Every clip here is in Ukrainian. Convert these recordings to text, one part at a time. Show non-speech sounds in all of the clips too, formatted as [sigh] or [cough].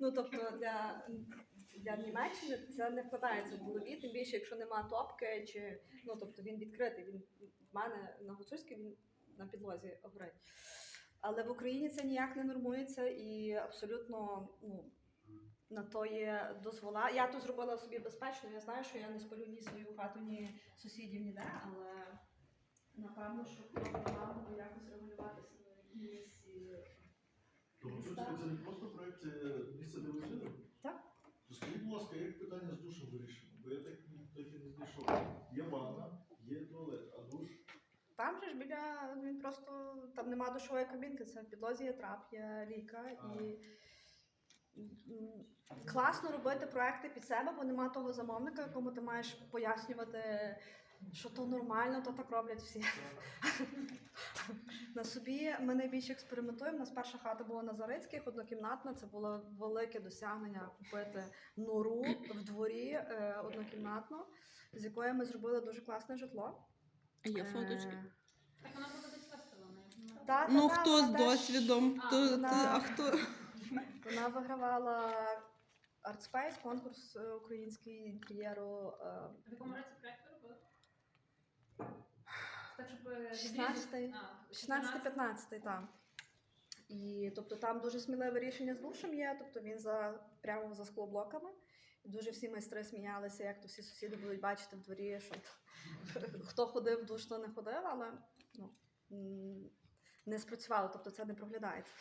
Ну тобто для, для Німеччини це не вкладається в голові, тим більше, якщо нема топки, чи ну тобто він відкритий. Він в мене на гуцульській він на підлозі горить. Але в Україні це ніяк не нормується і абсолютно ну, на то є дозвола. Я то зробила собі безпечно. Я знаю, що я не спалю ні свою хату, ні сусідів ніде, але напевно, що треба було якось регулюватися. Тобто це не просто проект, це місце, де ви жили? Так. То скажіть, будь ласка, як питання з душем вирішено? Бо я так, і не знайшов. Є ванна, є туалет, а душ. Там же ж біля він просто там нема душової кабінки, це в підлозі є трап, є ліка і. м, Класно робити проекти під себе, бо нема того замовника, якому ти маєш пояснювати, що то нормально, то так роблять всі. [laughs] На собі ми найбільше експериментуємо. У нас перша хата була на Зарицьких, однокімнатна. Це було велике досягнення купити нору в дворі е, однокімнатну, з якої ми зробили дуже класне житло. Є фоточки. Е, Так вона буде та, та, Ну та, хто з вона досвідом, А, то, вона- ти- а хто? Вона вигравала Артспейс, конкурс е, український інтер'єру. В якому році проєкт? Так, щоб е, 16-й. відрізати- а, 16-15, там. І тобто там дуже сміливе рішення з душем є, тобто він за прямо за склоблоками. І дуже всі майстри сміялися, як то всі сусіди будуть бачити в дворі, що [laughs] хто ходив в душ, хто не ходив, але ну, не спрацювало, тобто це не проглядається.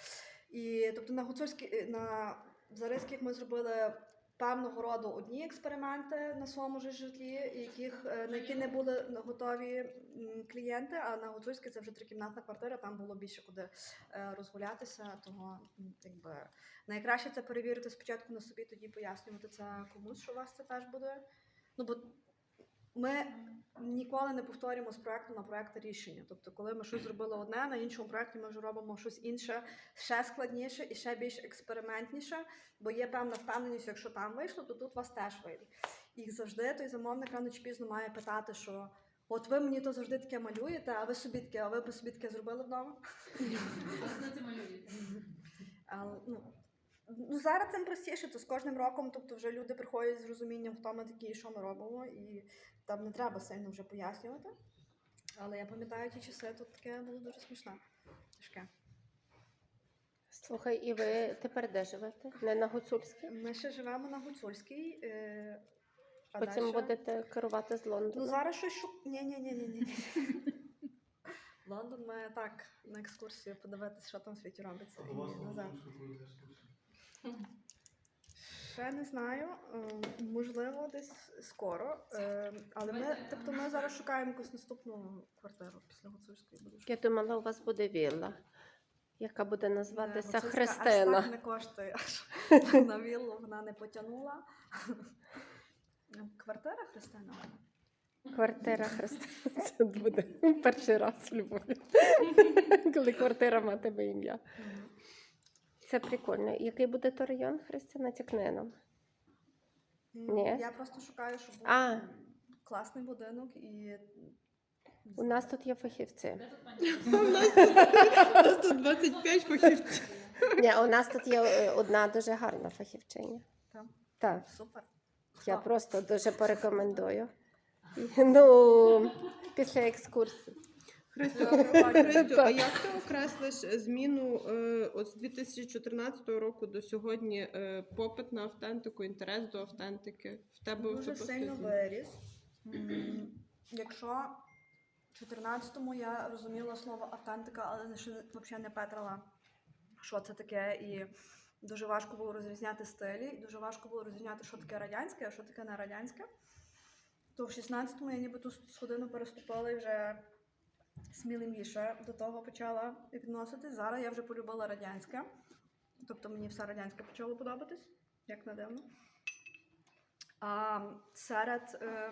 І тобто на гуцульській на Заризьких ми зробили певного роду одні експерименти на своєму ж житлі, яких, е, на які не були готові клієнти, а на гуцульській це вже трикімнатна квартира, там було більше куди е, розгулятися. Того якби найкраще це перевірити спочатку на собі, тоді пояснювати це комусь, що у вас це теж буде. Ну бо ми ніколи не повторюємо з проекту на проект рішення. Тобто, коли ми щось зробили одне, на іншому проекті ми вже робимо щось інше, ще складніше і ще більш експериментніше, бо є певна впевненість, якщо там вийшло, то тут вас теж вийде. І завжди той замовник рано чи пізно має питати, що от ви мені то завжди таке малюєте, а ви собі таке, а ви б собі таке зробили вдома. Ну, ну, зараз цим простіше, то з кожним роком, тобто вже люди приходять з розумінням, хто ми такі і що ми робимо, і там не треба сильно вже пояснювати. Але я пам'ятаю ті часи, тут таке було дуже смішне. Тяжке. Слухай, і ви тепер де живете? Не на Гуцульській? Ми ще живемо на Гуцульській. Е, а Потім дальше- будете керувати з Лондону. Ну зараз щось шук. Ні, ні, ні, ні, ні. [laughs] Лондон ми так на екскурсію подивитися, що там в світі робиться. І назад. [laughs] Гуцульську коли на екскурсію? Ще не знаю. е, Можливо, десь скоро. Е, Але ми, тобто, ми зараз шукаємо якусь наступну квартиру після гуцульської буде. Я думала, у вас буде вілла, яка буде називатися Гуцульська Аж так не коштує. Аж на віллу вона не потягнула. Квартира Христина. Квартира Христина. Це буде перший раз в Львові, коли квартира матиме ім'я. Це прикольно. Який буде то район Христина? Тякни нам. Ні. Я просто шукаю, щоб був А. класний будинок і. У нас тут є фахівці. [laughs] У нас тут, у нас тут 25 фахівців. Ні, у нас тут є е, одна дуже гарна фахівчиня. Так, Супер. я Хто? просто дуже порекомендую. Ну, після екскурсії. Христо, Христо, а як ти окреслиш зміну е, от з 2014 року до сьогодні е, попит на автентику, інтерес до автентики? В тебе Дуже особисто сильно зміни? виріс. М, Якщо в 14-му я розуміла слово автентика, але ще взагалі не петрила, що це таке, і дуже важко було розрізняти стилі, і дуже важко було розрізняти, що таке радянське, а що таке не радянське. То в 16-му я ніби ту сходину переступила і вже сміливіше до того почала відноситись. Зараз я вже полюбила радянське. Тобто мені все радянське почало подобатись, як не дивно. А серед е,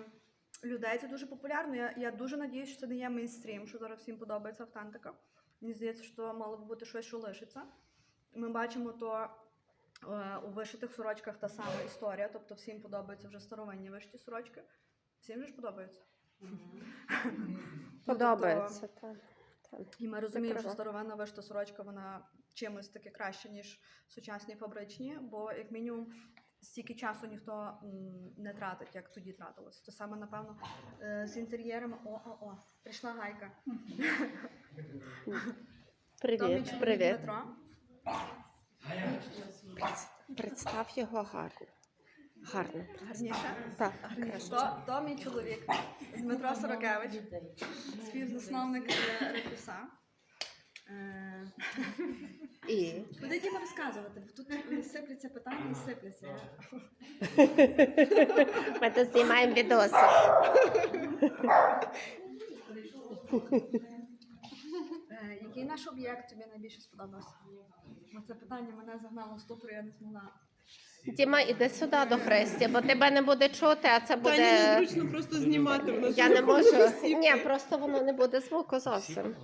людей це дуже популярно. Я, я дуже надіюсь, що це не є мейнстрім, що зараз всім подобається автентика. Мені здається, що мало би бути щось, що лишиться. Ми бачимо то е, у вишитих сорочках та сама історія, тобто всім подобаються вже старовинні вишиті сорочки. Всім же ж подобається. Ну, тобто, Подобається, так. І ми розуміємо, що старовинна вишита сорочка вона чимось таки краще, ніж сучасні фабричні, бо як мінімум стільки часу ніхто не тратить, як тоді тратилось. То саме, напевно, е, з інтер'єрами. О, о, о, прийшла гайка. Привіт, привіт. Дмитро. Представ його гарно. Гарно. Гарніше. Так, То, то мій чоловік Дмитро Сорокевич, співзасновник е, Рекуса. Е, І Куди діла розказувати? Бо Тут сипляться питання і сипляться. ми тут знімаємо відоси. Е, Який наш об'єкт тобі найбільше сподобався? Бо це питання мене загнало в ступор, я не змогла. Діма, іди сюди до Христі, бо тебе не буде чути, а це Тані буде. незручно просто знімати. вона Я не можу. Ні, просто воно не буде звуку зовсім.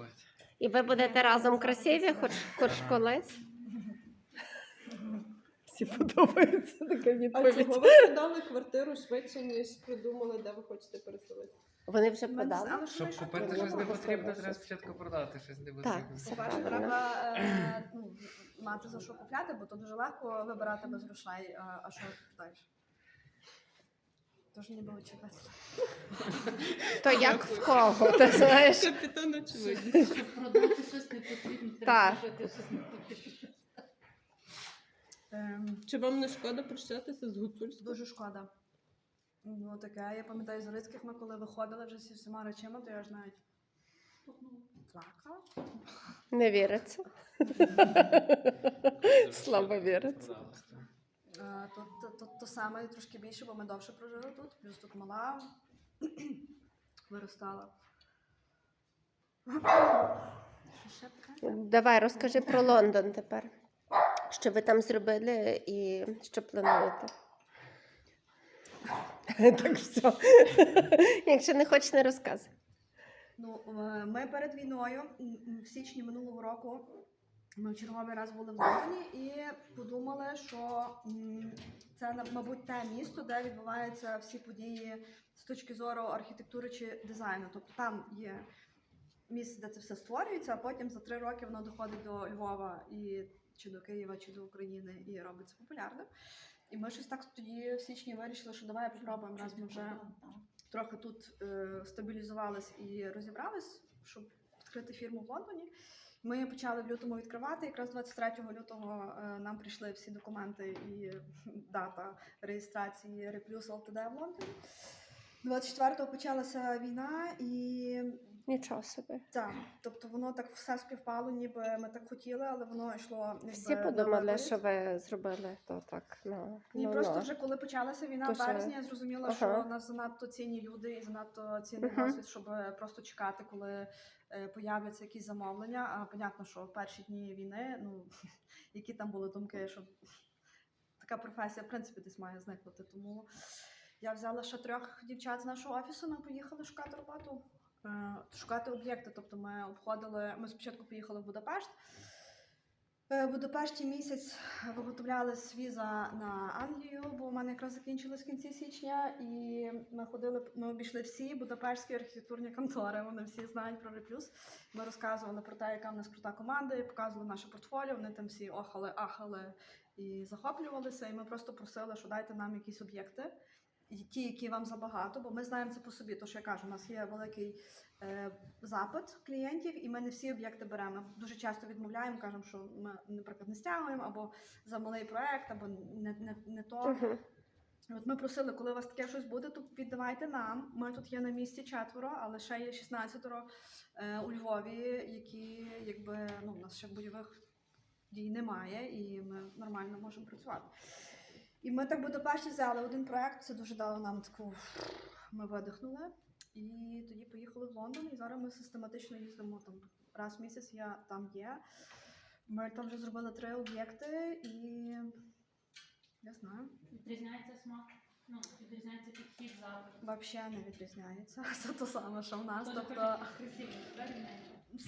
І ви будете разом красиві, хоч, хоч колись. Всі подобається така А чого ви продали квартиру швидше, ніж придумали, де ви хочете переселитися? Вони вже Ми не подали. знали, що Щоб ми купити що щось не потрібно, треба спочатку продати щось не потрібно. все По-перше, правильно. треба е, [clears throat] ну, мати за що купляти, бо то дуже легко вибирати без грошей, а, а що далі? Тож ніби очевидно. То [laughs] як в кого, ти знаєш? Капітан очевидно. Щоб продати щось не потрібно, Так. треба купити щось не потрібно. Ем, Чи вам не шкода прощатися з гуцульською? Дуже шкода. Ну таке. Я пам'ятаю з Рицьких ми коли виходили вже зі всіма речами, то я ж навіть плакала. Не віриться. Слабо віриться. Е, То, то, то, то саме трошки більше, бо ми довше прожили тут, плюс тут мала [clears throat] виростала. Що ще таке? Давай розкажи про Лондон тепер. Що ви там зробили і що плануєте? [laughs] Так все. Якщо не хочеш, не розказуй. Ну, ми перед війною, в січні минулого року, ми в черговий раз були в Лондоні і подумали, що це, мабуть, те місто, де відбуваються всі події з точки зору архітектури чи дизайну. Тобто там є місце, де це все створюється, а потім за три роки воно доходить до Львова і чи до Києва, чи до України і робиться популярним. І ми щось так тоді в січні вирішили, що давай попробуємо, раз ми вже трохи тут е, стабілізувались і розібрались, щоб відкрити фірму в Лондоні. Ми почали в лютому відкривати. Якраз 23 лютого е, нам прийшли всі документи і [laughs] дата реєстрації Реплюс ЛТД в Лондоні. 24-го почалася війна, і Нічого собі. так, тобто воно так все співпало, ніби ми так хотіли, але воно йшло. Якби, Всі подумали, що ви зробили то так. Ну, Ні, ну, просто ну. вже коли почалася війна в березні, я зрозуміла, Ага. що нас занадто цінні люди і занадто цінний досвід, щоб просто чекати, коли е, появляться якісь замовлення. А понятно, що в перші дні війни, ну [laughs] які там були думки, що така професія в принципі десь має зникнути. Тому я взяла ще трьох дівчат з нашого офісу. Ми поїхали шукати роботу, е, шукати об'єкти. Тобто ми обходили. Ми спочатку поїхали в Будапешт. Е, В Будапешті місяць виготовляли віза на Англію, бо в мене якраз закінчилось в кінці січня, і ми ходили, ми обійшли всі будапештські архітектурні контори. Вони всі знають про Реплюс. Ми розказували про те, яка в нас крута команда, і показували наше портфоліо. Вони там всі охали, ахали і захоплювалися. І ми просто просили, що дайте нам якісь об'єкти. Ті, які вам забагато, бо ми знаємо це по собі. То що я кажу, у нас є великий е, запит клієнтів, і ми не всі об'єкти беремо. Дуже часто відмовляємо, кажемо, що ми, наприклад, не стягуємо, або за малий проект, або не, не, не то. Мгм. От ми просили, коли у вас таке щось буде, то віддавайте нам. Ми тут є на місці четверо, але ще є 16 е, у Львові, які якби ну, у нас ще бойових дій немає, і ми нормально можемо працювати. І ми так Будапешті взяли один проект, це дуже дало нам таку. Ми видихнули. І тоді поїхали в Лондон, і зараз ми систематично їздимо там раз в місяць. Я там є. Ми там вже зробили три об'єкти, і я знаю. Відрізняється смак, ну, відрізняється підхід запит. Взагалі не відрізняється. [laughs] Це те саме, що в нас. Тобто Тобто, красиві,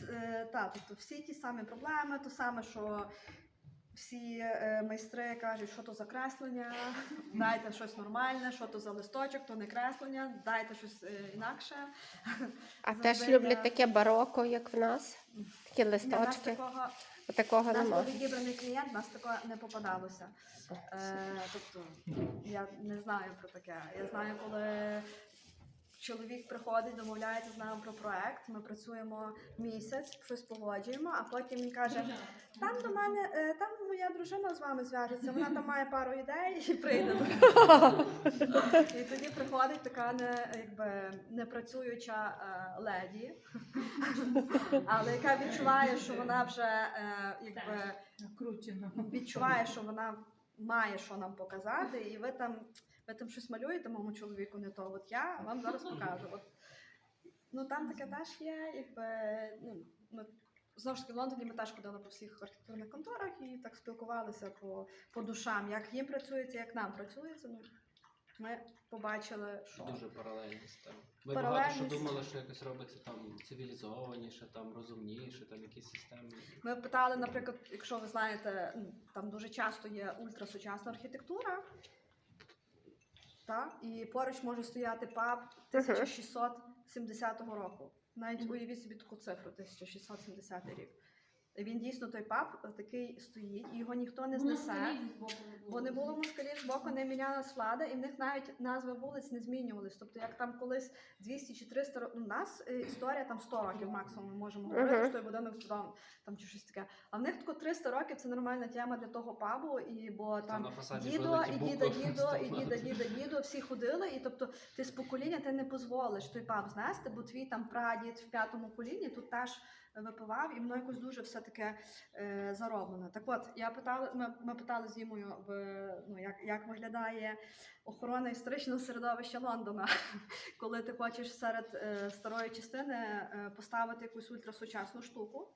е, та, тобто всі ті самі проблеми, то саме, що всі е, майстри кажуть, що то за креслення, [laughs] дайте щось нормальне, що то за листочок, то не креслення, дайте щось е, інакше. А Завжди теж люблять таке бароко, як в нас. Такі Ні, в нас такого Такого У нас нема. був відібраний клієнт, у нас такого не попадалося. Е, тобто, я не знаю про таке. Я знаю, коли чоловік приходить, домовляється з нами про проект, ми працюємо місяць, щось погоджуємо, а потім він каже: там до мене, е, там моя дружина з вами зв'яжеться, вона там має пару ідей і [laughs] прийде. І тоді приходить така не, якби, непрацююча е, леді, але яка відчуває, що вона вже е, якби, відчуває, що вона має що нам показати, і ви там, ви там щось малюєте моєму чоловіку не то. От я вам зараз покажу. От, ну там таке теж є, якби ну, ми, знову ж таки в Лондоні ми теж ходили по всіх архітектурних конторах і так спілкувалися по, по душам, як їм працюється, як нам працюється. Ну, ми побачили, що Дуже паралельність там. Ми Паралельність. багато що думали, що якось робиться там цивілізованіше, там розумніше, там якісь системи. Ми питали, наприклад, якщо ви знаєте, ну, там дуже часто є ультрасучасна архітектура, та, і поруч може стояти паб 1670 року. Навіть уявіть собі таку цифру 1670 рік. Він дійсно той паб е, такий стоїть, і його ніхто не знесе. Бо не було москалів з боку, не мінялась влада, і в них навіть назви вулиць не змінювались. Тобто, як там колись 200 чи 300 років, у нас е, історія там 100 років максимум ми можемо говорити, Мгм. що той будинок там, там чи щось таке. А в них тако 300 років це нормальна тема для того пабу, і бо Там там дідо, і діда, дідо, і діда, діда, дідо, всі ходили, і тобто ти з покоління ти не дозволиш той паб знести, бо твій там прадід в п'ятому коліні тут теж випивав, і воно якось дуже все таке е, зароблено. Так от, я питала, ми, ми питали з Дімою, в, ну, як, як виглядає охорона історичного середовища Лондона, [laughs] коли ти хочеш серед е, старої частини е, поставити якусь ультрасучасну штуку.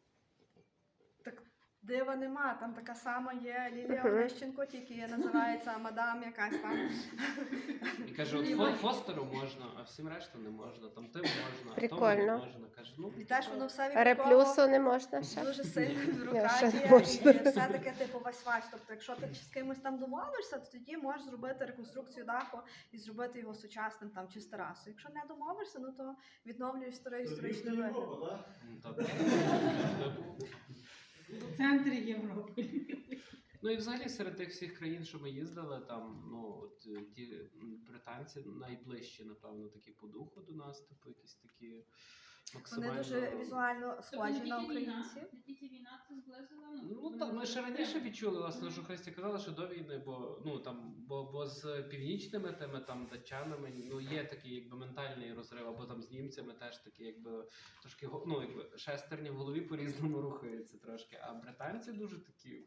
Так дива нема, там така сама є Лілія Мгм. Онищенко, тільки називається мадам якась там. [laughs] І каже, от Фо- Фостеру можна, а всім решту не можна. Там тим можна, а тому не Прикольно. можна. Каже, ну І теж воно все Реплюсу не можна ще. Дуже сильна ще не бюрократія, можна. і все таке типу вась-вась. Тобто, якщо ти з кимось там домовишся, то тоді можеш зробити реконструкцію даху і зробити його сучасним там чи з терасою. Якщо не домовишся, ну то відновлюєш старий історичний вигляд. Європа, так? В центрі Європи. Ну і взагалі серед тих всіх країн, що ми їздили, там ну от е, ті британці найближчі, напевно, такі по духу до нас, типу, якісь такі Вони максимально. дуже візуально схожі на українців. Тільки війна це зблизила. Ну так, ми ще раніше відчули, власне, що Христя казала, що до війни, бо ну там, бо, бо з північними тими там датчанами ну є такий якби ментальний розрив, або там з німцями теж такі, якби трошки ну, якби шестерні в голові по-різному рухаються трошки. А британці дуже такі.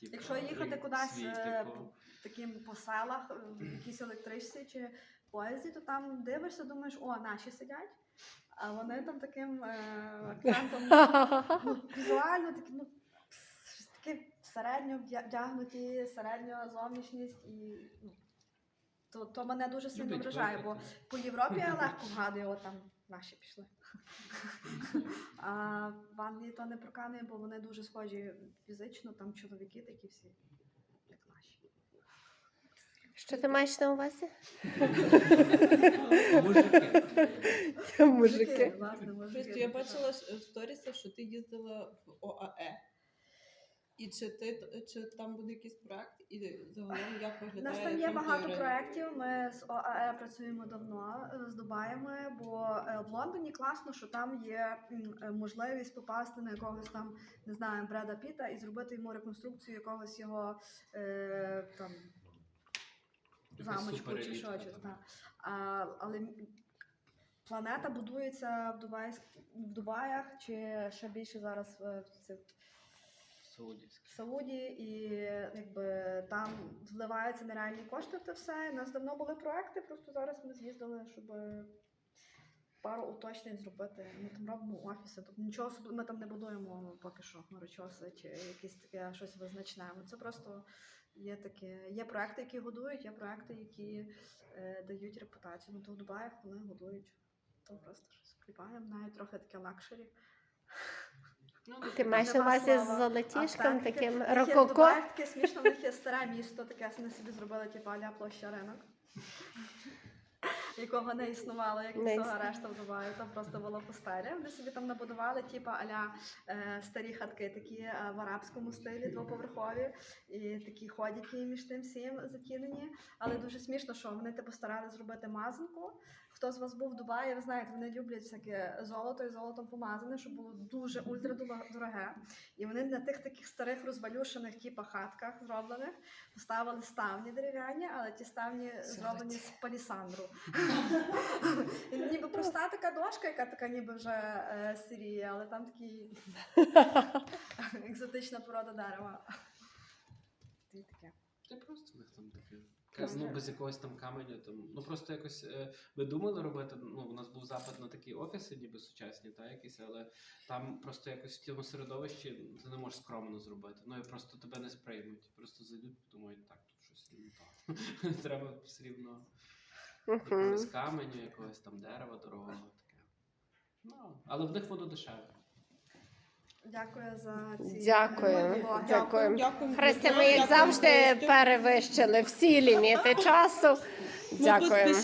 Типу, Якщо їхати кудись свій, е, типу, таким по селах, е, в якійсь електричці чи поїзді, то там дивишся, думаєш, о, наші сидять. А вони там таким е, акцентом ну, візуально такі, ну, щось таке середньо вдягнуті, середня зовнішність і ну, то, то мене дуже сильно вражає, бо по Європі я легко вгадую, от там наші пішли. [laughs] А в то не проканує, бо вони дуже схожі фізично, там чоловіки такі всі, як наші. Що ти маєш на увазі? [laughs] Мужики. Мужики. власне, мужики. Христю, я бачила в сторісах, що ти їздила в ОАЕ. І чи ти чи там буде якийсь проект, і загалом як У нас там є багато проєктів. Ми з ОАЕ працюємо давно е, з Дубаями, бо е, в Лондоні класно, що там є е, можливість попасти на якогось там, не знаю, Бреда Піта і зробити йому реконструкцію якогось його е, там замочку чи що. Чи, там. але планета будується в, Дубай, в Дубаях чи ще більше зараз в, в цих Саудівські. в Сауді, і якби там вливаються нереальні кошти це все. У нас давно були проекти, просто зараз ми з'їздили, щоб пару уточнень зробити. Ми там робимо офіси. Тобто нічого ми там не будуємо поки що хмарочоси чи якесь таке щось визначне. Це просто є таке. Є проекти, які годують, є проекти, які е, дають репутацію. Ну то в Дубаях вони годують. То просто щось кліпаємо, навіть трохи таке лакшері. Ну, Ти маєш на увазі з золотішком, А, так, таким рококо. Таке смішно, в них є старе місто, таке вони собі зробили, типу, аля площа ринок. Якого не існувало, як Не всього решта в Дубаї, там просто було постарі. Вони собі там набудували, типу, аля е, старі хатки, такі е, в арабському стилі, двоповерхові, і такі ходики між тим всім затінені. Але дуже смішно, що вони типу старали зробити мазанку. Хто з вас був в Дубаї, ви знаєте, вони люблять всяке золото і золотом помазане, щоб було дуже ультрадороге. І вони на тих таких старих розвалюшених типу, хатках зроблених поставили ставні дерев'яні, але ті ставні зроблені з палісандру. [laughs] [laughs] Ніби проста така дошка, яка така ніби вже е, сиріє, але там такий екзотична порода дерева. І таке. Це просто в них там таке. Ну, без якогось там каменю. Там. Ну просто якось е, ми думали робити. Ну, у нас був запит на такі офіси, ніби сучасні, та якісь, але там просто якось в цьому середовищі ти не можеш скромно зробити. Ну і просто тебе не сприймуть. Просто зайдуть, думають, так, тут щось не так. [laughs] Треба все рівно Мгм. З каменю, якогось там дерева дорогого таке. Ну, але в них воно дешеве. Дякую за ці Дякую. Дякую. Дякую. Христя, ми як завжди перевищили всі ліміти часу. Дякую.